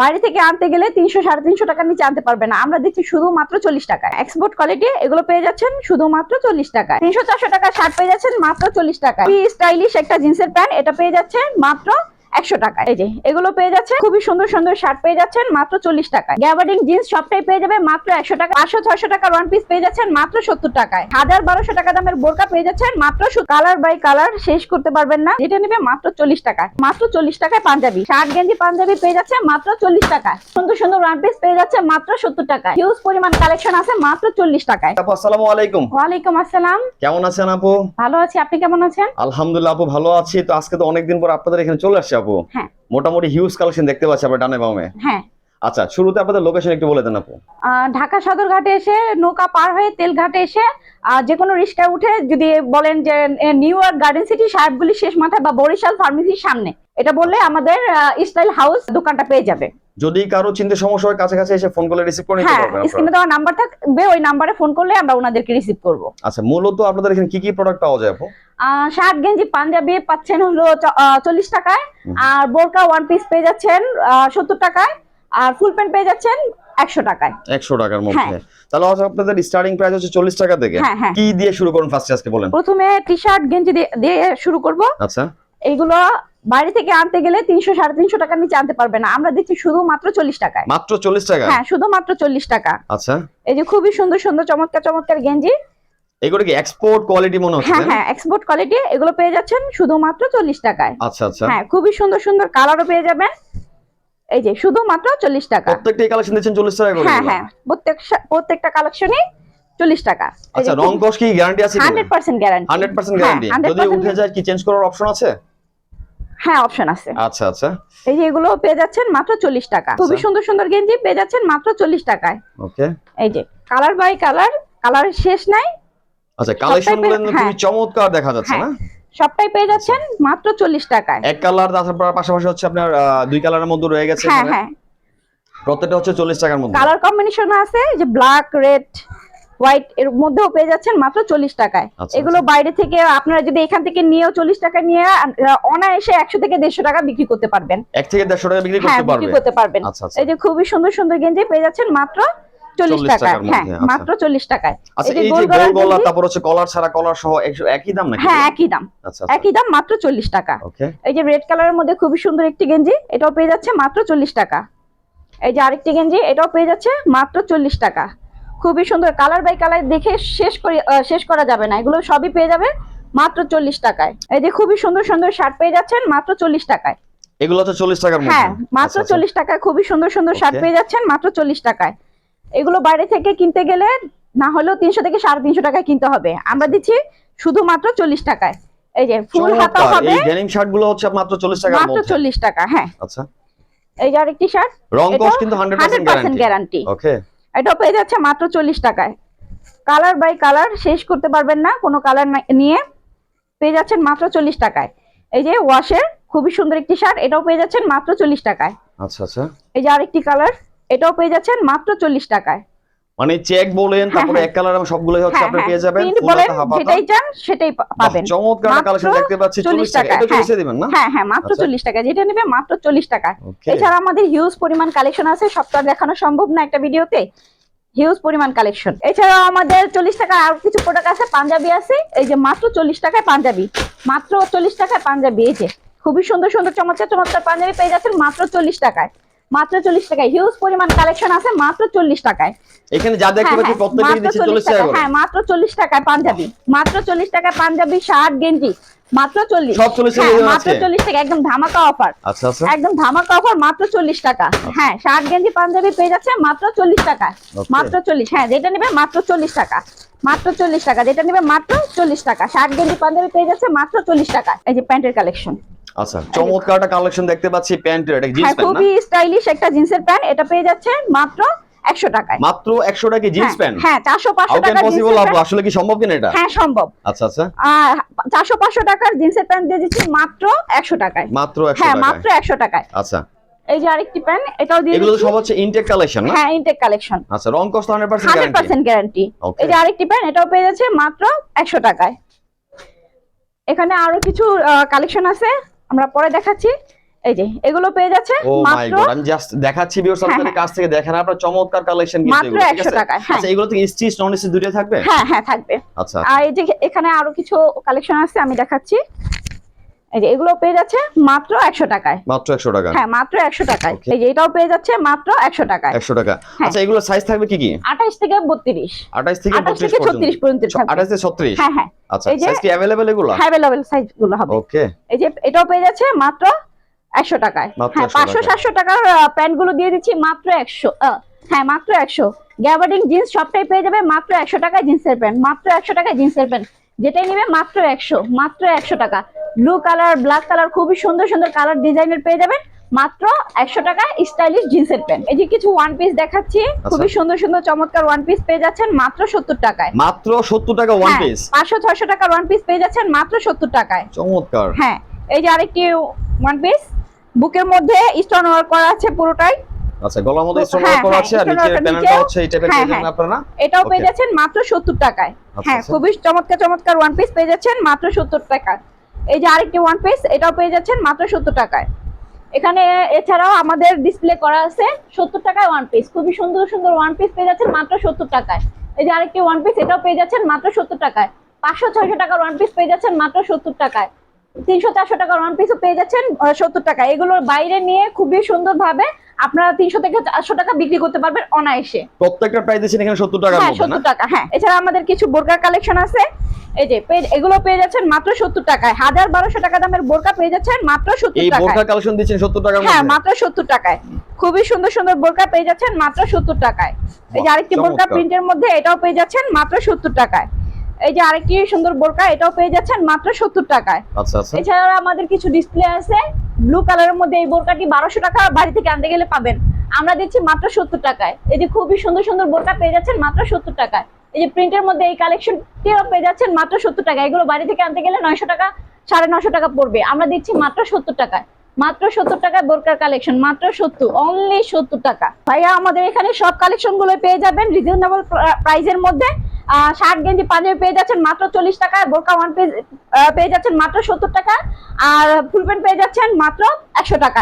বাইরে থেকে আনতে গেলে তিনশো, সাড়ে তিনশো টাকার নিচে আনতে পারবে না। আমরা দিচ্ছি শুধুমাত্র চল্লিশ টাকা এক্সপোর্ট কোয়ালিটি এগুলো পেয়ে যাচ্ছেন শুধুমাত্র চল্লিশ টাকা তিনশো, চারশো টাকা শার্ট পেয়ে যাচ্ছেন মাত্র চল্লিশ টাকা স্টাইলিশ একটা জিন্সের প্যান্ট এটা পেয়ে যাচ্ছেন মাত্র একশো টাকা। এই যে এগুলো পেয়ে যাচ্ছে খুবই সুন্দর সুন্দর শার্ট পেয়ে যাচ্ছেন মাত্র চল্লিশ টাকায়। গ্যাবার্ডিং জিন্স সবটাই পেয়ে যাবে মাত্র একশো টাকা পাঁচশো ছয়শো টাকার ওয়ান পিস পেয়ে যাচ্ছেন মাত্র সত্তর টাকায়। হাজার বারোশো টাকা দামের বোরকা পেয়ে যাচ্ছেন মাত্র কালার বাই কালার শেষ করতে পারবেন না যেটা নেবে মাত্র চল্লিশ টাকায়। মাত্র চল্লিশ টাকায় পাঞ্জাবি। শার্ট গেঞ্জি পাঞ্জাবি পেয়ে যাচ্ছে মাত্র চল্লিশ টাকায়। সুন্দর সুন্দর ওয়ান পিস পেয়ে যাচ্ছে মাত্র সত্তর টাকায়। হিউজ পরিমাণ কালেকশন আছে মাত্র চল্লিশ টাকায়। আসসালামু আলাইকুম। ওয়ালাইকুম আসসালাম। কেমন আছেন আপু? ভালো আছি আপনি কেমন আছেন? আলহামদুলিল্লাহ আপু ভালো আছি। তো আজকে তো অনেকদিন পর আপনাদের এখানে চলে আসছে আপু? হ্যাঁ। মোটামুটি হিউজ কালেকশন দেখতে পাচ্ছি আপনার ডানে বামে। হ্যাঁ। আচ্ছা শুরুতে আপনাদের লোকেশন একটু বলে দেন আপু। ঢাকা সদরঘাটে এসে নৌকা পার হয়ে তেলঘাটে এসে আহ, যে কোনো রিক্সায় উঠে যদি বলেন যে নিউ ইয়র্ক গার্ডেন সিটি সাহেবগুলি শেষ মাথায় বা বরিশাল ফার্মেসির সামনে এটা বললে আমাদের স্টাইল হাউস দোকানটা পেয়ে যাবে। যদি কারও চিন্তা সমস্যা হয় কাছাকাছি এসে ফোন করলে রিসিভ করে নিতে হ্যাঁ পারবেন স্ক্রিনে দেওয়া নাম্বার থাকবে ওই নাম্বারে ফোন করলে আমরা ওনাদেরকে রিসিভ করব। আচ্ছা মূলত আপনাদের এখানে কি কি প্রোডাক্ট পাওয়া যায় আপু? শার্ট গেঞ্জি পাঞ্জাবি পাচ্ছেন হলো চল্লিশ টাকায়। আর বোরকা ওয়ান পিস পেয়ে যাচ্ছেন সত্তর টাকায়। আর ফুল প্যান্ট পেয়ে যাচ্ছেন একশো টাকায়। একশো টাকার মধ্যে। হ্যাঁ। তাহলে আপনাদের স্টার্টিং প্রাইস হচ্ছে চল্লিশ টাকা থেকে। হ্যাঁ, হ্যাঁ। কি দিয়ে শুরু করুন ফার্স্টে আজকে বলেন। প্রথমে টি শার্ট গেঞ্জি দিয়ে- শুরু করব। আচ্ছা। এইগুলো বাইরে থেকে আনতে গেলে তিনশো সাড়ে তিনশো টাকার নিচে আনতে পারবে না। আমরা দিচ্ছি শুধুমাত্র চল্লিশ টাকায়। মাত্র চল্লিশ টাকা হ্যাঁ শুধুমাত্র চল্লিশ টাকা। আচ্ছা। এই যে খুবই সুন্দর সুন্দর চমৎকার চমৎকার গেঞ্জি। এগুলো কি এক্সপোর্ট কোয়ালিটি মনে হচ্ছে হ্যাঁ হ্যাঁ এক্সপোর্ট কোয়ালিটি এগুলো পেয়ে যাচ্ছেন শুধুমাত্র চল্লিশ টাকায়। আচ্ছা আচ্ছা। হ্যাঁ খুবই সুন্দর সুন্দর কালারও পেয়ে যাবেন। এই যে শুধুমাত্র চল্লিশ টাকা। প্রত্যেকটা কালেকশন দিচ্ছেন চল্লিশ টাকা করে হ্যাঁ হ্যাঁ প্রত্যেক প্রত্যেকটা কালেকশনই চল্লিশ টাকা। আচ্ছা রং কস কি গ্যারান্টি আছে hundred percent guarantee hundred percent guarantee যদি উঠে যায় কি চেঞ্জ করার অপশন আছে? হ্যাঁ অপশন আছে। আচ্ছা আচ্ছা। এই যে এগুলো পেয়ে যাচ্ছেন মাত্র চল্লিশ টাকা। খুবই আচ্ছা। সুন্দর সুন্দর গেঞ্জি পেয়ে যাচ্ছেন মাত্র চল্লিশ টাকায়। ওকে এই যে কালার বাই কালার কালারের শেষ নাই আচ্ছা কালেকশনগুলো এর- খুবই চমৎকার দেখা যাচ্ছে হ্যাঁ। না? সবটাই পেয়ে যাচ্ছেন মাত্র চল্লিশ টাকায়। এক কালার তারপর পাশাপাশি হচ্ছে আপনার দুই কালারের মধ্যে রয়ে গেছে হ্যাঁ হ্যাঁ। প্রত্যেকটা হচ্ছে চল্লিশ টাকার মধ্যে। কালার কম্বিনেশন আছে যে ব্ল্যাক রেড হোয়াইট এর মধ্যেও পেয়ে যাচ্ছেন মাত্র চল্লিশ টাকায়। আচ্ছা, এগুলো বাইরে থেকে আপনারা যদি এখান থেকে নিয়েও চল্লিশ টাকা নিয়ে অনায়াসে একশো থেকে দেড়শো টাকা বিক্রি করতে পারবেন। এক থেকে দেড়শো টাকা বিক্রি হ্যাঁ করতে বিক্রি করতে পারবেন। আচ্ছা আচ্ছা। এই যে খুবই সুন্দর সুন্দর গেঞ্জি পেয়ে যাচ্ছেন মাত্র চল্লিশ 40 টাকায় হ্যাঁ আচ্ছা। মাত্র চল্লিশ টাকায়। আচ্ছা এই যে গোল তারপর হচ্ছে কলার ছাড়া কলার সহ একই দাম নাকি হ্যাঁ একই দাম। আচ্ছা একই দাম মাত্র চল্লিশ টাকা। এই যে রেড কালারের মধ্যে খুবই সুন্দর একটি গেঞ্জি এটাও পেয়ে যাচ্ছে মাত্র চল্লিশ টাকা। এই যে আরেকটি গেঞ্জি এটাও পেয়ে যাচ্ছে মাত্র চল্লিশ টাকা। খুবই সুন্দর কালার বাই কালার দেখে শেষ করি শেষ করা যাবে না। এগুলো সবই পেয়ে যাবে মাত্র চল্লিশ টাকায়। এই যে খুবই সুন্দর সুন্দর শার্ট পেয়ে যাচ্ছেন মাত্র চল্লিশ টাকায়। এগুলো তো চল্লিশ টাকার হ্যাঁ মাত্র আচ্ছা, আচ্ছা। চল্লিশ টাকায় খুবই সুন্দর সুন্দর শার্ট পেয়ে যাচ্ছেন মাত্র চল্লিশ টাকায়। এগুলো বাইরে থেকে কিনতে গেলে না হলেও তিনশো থেকে সাড়ে তিনশো টাকায় কিনতে হবে। আমরা দিচ্ছি শুধুমাত্র চল্লিশ টাকায়। এই যে ফুল হাতা হবে এই ডেনিম শার্টগুলো হচ্ছে মাত্র চল্লিশ টাকার মাত্র মধ্যে। চল্লিশ টাকা হ্যাঁ। আচ্ছা। এই যে আরেকটি শার্ট রং এটাও কস কিন্তু hundred hundred percent guarantee okay এটাও পেয়ে যাচ্ছে মাত্র চল্লিশ টাকায়। কালার বাই কালার শেষ করতে পারবেন না কোনো কালার নিয়ে। পেয়ে যাচ্ছেন মাত্র চল্লিশ টাকায়। এই যে ওয়াশের খুবই সুন্দর একটি শার্ট এটাও পেয়ে যাচ্ছেন মাত্র চল্লিশ টাকায়। আচ্ছা আচ্ছা। এই যে আরেকটি কালার এটাও পেয়ে যাচ্ছেন মাত্র চল্লিশ টাকায়। মানে চেক বলেন হ্যাঁ, তারপরে হ্যাঁ। এক কালার সবগুলোই হচ্ছে হ্যাঁ আপনি পেয়ে যাবেন প্রিন্ট বলেন। যেটাই চান সেটাই পাবেন। চমৎকার কালেকশন দেখতে পাচ্ছি 40 টাকা এটা হ্যাঁ। দিবেন না? হ্যাঁ হ্যাঁ মাত্র আচ্ছা। চল্লিশ টাকা যেটা নেবে মাত্র চল্লিশ টাকা ওকে। এছাড়া আমাদের হিউজ পরিমাণ কালেকশন আছে সবটা দেখানো সম্ভব না একটা ভিডিওতে। হিউজ পরিমাণ কালেকশন এছাড়াও আমাদের চল্লিশ টাকা আর কিছু প্রোডাক্ট আছে পাঞ্জাবি আছে। এই যে মাত্র চল্লিশ টাকায় পাঞ্জাবি। মাত্র চল্লিশ টাকায় পাঞ্জাবি। এই যে খুবই সুন্দর সুন্দর চমৎকার চমৎকার পাঞ্জাবি পেয়ে যাচ্ছেন মাত্র চল্লিশ টাকায়। মাত্র চল্লিশ টাকায় হিউজ পরিমাণ কালেকশন আছে মাত্র চল্লিশ টাকায় এখানে যা দেখতে হ্যাঁ, পাচ্ছি হ্যাঁ, প্রত্যেকটা দিচ্ছে 40 চল্লিশ টাকা হ্যাঁ মাত্র চল্লিশ টাকায় পাঞ্জাবি মাত্র চল্লিশ টাকায় পাঞ্জাবি শার্ট গেঞ্জি মাত্র চল্লিশ সব 40 টাকা হ্যাঁ, মাত্র আজকে? চল্লিশ টাকা একদম ধামাকা অফার আচ্ছা আচ্ছা একদম ধামাকা অফার মাত্র চল্লিশ টাকা হ্যাঁ শার্ট গেঞ্জি পাঞ্জাবি পেয়ে যাচ্ছে মাত্র চল্লিশ টাকা মাত্র চল্লিশ হ্যাঁ যেটা নেবে মাত্র চল্লিশ টাকা মাত্র চল্লিশ টাকা যেটা নেবে মাত্র চল্লিশ টাকা শার্ট গেঞ্জি পাঞ্জাবি পেয়ে যাচ্ছে মাত্র চল্লিশ টাকা এই যে প্যান্টের কালেকশন আচ্ছা চমৎকার একটা কালেকশন দেখতে পাচ্ছি প্যান্টের এটা জিন্স হ্যাঁ প্যান্ট খুবই স্টাইলিশ একটা জিন্সের প্যান্ট এটা পেয়ে যাচ্ছে মাত্র একশো টাকায়। মাত্র একশো টাকা জিন্স হ্যাঁ, প্যান্ট হ্যাঁ চারশো পাঁচশো হাউ ক্যান টাকা পসিবল আসলে কি সম্ভব কিনা এটা? হ্যাঁ সম্ভব। আচ্ছা আচ্ছা। আর চারশো পাঁচশো টাকার জিন্সের প্যান্ট দিয়ে দিচ্ছি মাত্র একশো টাকায়। মাত্র একশো হ্যাঁ মাত্র একশো টাকায়। আচ্ছা। এই যে আরেকটি প্যান্ট এটাও দিয়ে এগুলো সব হচ্ছে ইনটেক কালেকশন না? হ্যাঁ ইনটেক কালেকশন আচ্ছা রং cost hundred percent hundred guarantee percent guarantee এই যে আরেকটি প্যান্ট এটাও পেয়ে যাচ্ছে মাত্র একশো টাকায়। এখানে আরও কিছু কালেকশন আছে। আমরা পরে দেখাচ্ছি। এই যে এগুলো পেয়ে যাচ্ছে মাত্র আমি জাস্ট দেখাচ্ছি ভিউয়ার্স হ্যাঁ, আপনাদের কাছ থেকে দেখেন আপনার চমৎকার কালেকশন কিন্তু মাত্র এগুলো ঠিক 100 আছে? টাকায়, হ্যাঁ। আচ্ছা এগুলো থেকে স্টিচ নন স্টিচ দুটোই থাকবে? হ্যাঁ হ্যাঁ থাকবে। আচ্ছা আর এই যে এখানে আরও কিছু কালেকশন আছে আমি দেখাচ্ছি। এই যে এগুলো পেয়ে যাচ্ছে মাত্র একশো টাকায় মাত্র 100 টাকা হ্যাঁ মাত্র একশো টাকায় Okay. এই যে এটাও পেয়ে যাচ্ছে মাত্র একশো টাকায় 100 টাকা হ্যাঁ। আচ্ছা এগুলো সাইজ থাকবে কি কি আঠাইশ থেকে বত্রিশ 28 থেকে 28 32 থেকে 36 পর্যন্ত থাকবে। 28 থেকে 36 হ্যাঁ হ্যাঁ আচ্ছা এই যে- সাইজ কি अवेलेबल এগুলো অ্যাভেলেবেল সাইজ গুলো হবে ওকে এই যে এটাও পেয়ে যাচ্ছে মাত্র একশো টাকায় মাত্র হ্যাঁ 100 পাঁচশো টাকায়। সাতশো টাকার প্যান্ট গুলো দিয়ে দিচ্ছি মাত্র একশো হ্যাঁ মাত্র একশো গ্যাবার্ডিং জিন্স সবটাই পেয়ে যাবে মাত্র একশো টাকায় জিন্সের প্যান্ট মাত্র একশো টাকায় জিন্সের প্যান্ট যেটাই নিবে মাত্র একশো মাত্র একশো টাকা ব্লু কালার ব্ল্যাক কালার খুবই সুন্দর সুন্দর কালার ডিজাইনের পেয়ে যাবেন। মাত্র একশো টাকায় স্টাইলিশ জিন্সের প্যান্ট এই যে কিছু ওয়ান পিস দেখাচ্ছি খুবই সুন্দর সুন্দর চমৎকার ওয়ান পিস পেয়ে যাচ্ছেন মাত্র সত্তর টাকায়। মাত্র 70 টাকা ওয়ান হ্যাঁ, পিস পাঁচশো ছয়শো টাকার ওয়ান পিস পেয়ে যাচ্ছেন মাত্র সত্তর টাকায়। চমৎকার। হ্যাঁ এই যে আরেকটি ওয়ান পিস বুকের মধ্যে স্টোন ওয়ার্ক করা আছে পুরোটাই। আচ্ছা গলার মধ্যে স্টোন হ্যাঁ, করা হ্যাঁ, আছে আর প্যানেলটা হচ্ছে এই টাইপের হ্যাঁ, পেয়ে যাবেন হ্যাঁ। আপনারা এটাও পেয়ে যাচ্ছেন মাত্র সত্তর টাকায়। আচ্ছা, হ্যাঁ আচ্ছা। খুবই চমৎকার চমৎকার ওয়ান পিস পেয়ে যাচ্ছেন মাত্র সত্তর টাকা এই যে আরেকটি ওয়ান পিস এটাও পেয়ে যাচ্ছেন মাত্র সত্তর টাকায়। এখানে এছাড়াও আমাদের ডিসপ্লে করা আছে সত্তর টাকায় ওয়ান পিস খুবই সুন্দর সুন্দর ওয়ান পিস পেয়ে যাচ্ছেন মাত্র সত্তর টাকায়। এই যে আরেকটি ওয়ান পিস এটাও পেয়ে যাচ্ছেন মাত্র সত্তর টাকায়। পাঁচশো ছয়শো টাকার ওয়ান পিস পেয়ে যাচ্ছেন মাত্র সত্তর টাকায়। তিনশো চারশো টাকার ওয়ান পিসও পেয়ে যাচ্ছেন সত্তর টাকা এগুলোর বাইরে নিয়ে খুবই সুন্দরভাবে আপনারা তিনশো থেকে চারশো টাকা বিক্রি করতে পারবেন অনায়াসে। প্রত্যেকটা প্রাইস এখানে 70 টাকার হ্যাঁ সত্তর টাকা হ্যাঁ। এছাড়া আমাদের কিছু বোরকার কালেকশন আছে। এই যে এগুলো পেয়ে যাচ্ছেন মাত্র সত্তর টাকায়। হাজার বারোশো টাকা দামের বোরকা পেয়ে যাচ্ছেন মাত্র সত্তর বোরকা কালেকশন দিচ্ছেন 70 টাকার হ্যাঁ মাত্র সত্তর টাকায়। খুবই সুন্দর সুন্দর বোরকা পেয়ে যাচ্ছেন মাত্র সত্তর টাকায়। এই যে আরেকটি বোরকা প্রিন্টের মধ্যে এটাও পেয়ে যাচ্ছেন মাত্র সত্তর টাকায়। এই যে আরেকটি সুন্দর বোরকা এটাও পেয়ে যাচ্ছেন মাত্র সত্তর টাকায়। আচ্ছা আচ্ছা। এছাড়া আমাদের কিছু ডিসপ্লে আছে। ব্লু কালারের মধ্যে এই বোরকাটি বারোশো টাকা বাড়ি থেকে আনতে গেলে পাবেন। আমরা দিচ্ছি মাত্র সত্তর টাকায়। এই যে খুবই সুন্দর সুন্দর বোরকা পেয়ে যাচ্ছেন মাত্র সত্তর টাকায়। এই যে প্রিন্টের মধ্যে এই কালেকশন কালেকশনটিও পেয়ে যাচ্ছেন মাত্র সত্তর টাকা। এগুলো বাড়ি থেকে আনতে গেলে নয়শো টাকা, সাড়ে নশো টাকা পড়বে। আমরা দিচ্ছি মাত্র সত্তর টাকায়। মাত্র সত্তর টাকায় বোরকার কালেকশন মাত্র সত্তর অনলি সত্তর টাকা। ভাইয়া, আমাদের এখানে সব কালেকশনগুলো পেয়ে যাবেন রিজনেবল প্রাইসের মধ্যে। শার্ট, গেঞ্জি, পাঞ্জাবি পেয়ে যাচ্ছেন মাত্র চল্লিশ টাকা বোরকা ওয়ান পেজ পেয়ে যাচ্ছেন মাত্র সত্তর টাকা আর ফুল প্যান্ট পেয়ে যাচ্ছেন মাত্র একশো টাকায়।